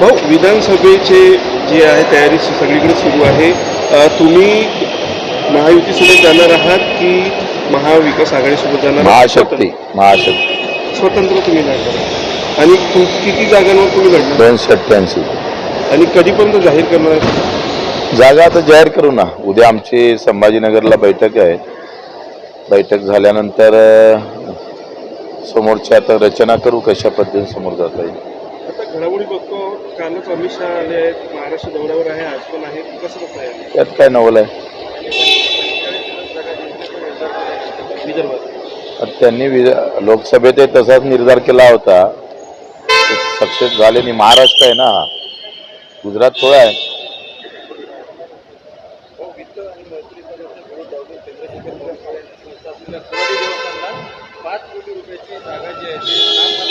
भाऊ विधानसभेचे जे आहे तयारी सु- सगळीकडे सुरू आहे. तुम्ही महायुतीसोबत जाणार आहात की महाविकास आघाडीसोबत जाणार? महाशक्ती महाशक्ती. स्वतंत्र तुम्ही लढणार आणि किती जागांवर तुम्ही लढणार? दोनशे अठ्ठ्याऐंशी. आणि कधीपर्यंत जाहीर करणार? जागा आता जाहीर करू ना. उद्या आमची संभाजीनगरला बैठक आहे. बैठक झाल्यानंतर समोरची आता रचना करू कशा पद्धतीने समोर जाता येईल. घडामोडी बघतो. कालच अमित शहा आले आहेत. महाराष्ट्र दौऱ्यावर आहे. आज पण आहे. कसं बघता येईल त्यात काय नवल आहे? विदर्भात. आता त्यांनी लोकसभेत तसाच निर्धार केला होता. सक्सेस झाले नाही. महाराष्ट्र आहे ना. हा. गुजरात थोडा आहे. पाच कोटी रुपयाची जागा जी आहे ती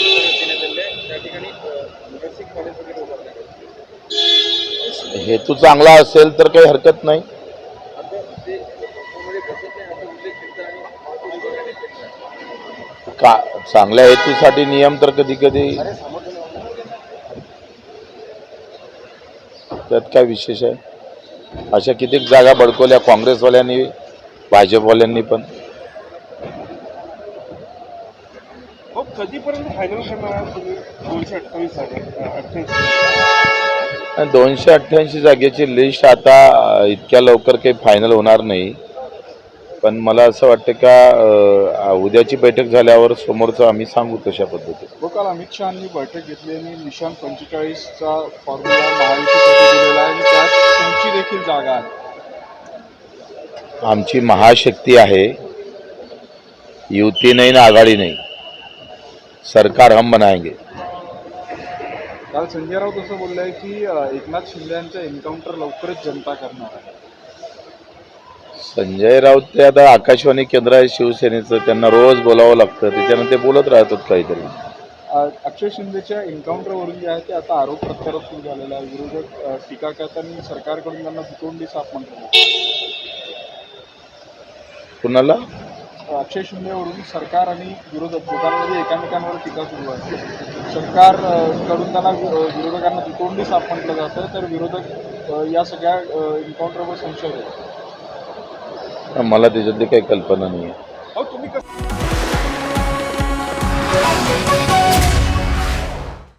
हेतू चांगला असेल तर काही हरकत नाही. का चांगल्या हेतूसाठी नियम तर कधी कधी त्यात काय विशेष आहे? अशा कितीक जागा बडकवल्या काँग्रेसवाल्यांनी भाजपवाल्यांनी पण. हो, कधीपर्यंत फायनल करणार दोनशे अठ्ठावीस जागा अठ्ठ्याऐंशी दोनशे अठ्ठ्याऐंशी जागेची लिस्ट आता इतक्या लवकर काही फायनल होणार नाही. पण मला असं वाटतं का उद्याची बैठक झाल्यावर समोरचं आम्ही सांगू तशा पद्धतीने. व काल अमित शहानी बैठक घेतली आणि निशान पंचेचाळीसचा फॉर्म्युला महायुतीसाठी दिलेला आहे आणि त्यात तुमची देखील जागा आहे. आमची महाशक्ती आहे. युती नाही ना आघाडी नाही. सरकार हम बनाएंगे. काल संजय राऊत असं बोललं आहे की एकनाथ शिंदे यांचं एन्काउंटर लवकरच जनता करणार आहे. संजय राऊत ते आता आकाशवाणी केंद्र आहे शिवसेनेचं. त्यांना रोज बोलावं लागतं. त्याच्यानं ते बोलत राहतात काहीतरी. अक्षय शिंदेच्या एन्काउंटरवरून जे आहे ते आता आरोप प्रत्यारोप सुरू झालेला आहे. विरोधक टीका करताना सरकारकडून त्यांना दुतोंडी साफ म्हणतात. कुणाला? अक्षय शिंदेवरून सरकार आणि विरोधक दोघांमध्ये एकामेकांवर टीका सुरू आहे. सरकार अ, कडून त्यांना विरोधकांना दुतोंडी साफ म्हटलं जातं तर विरोधक या सगळ्या एन्काउंटरवर संशय आहे. मला त्याच्यातली काही कल्पना नाही आहे हो तुम्ही कसं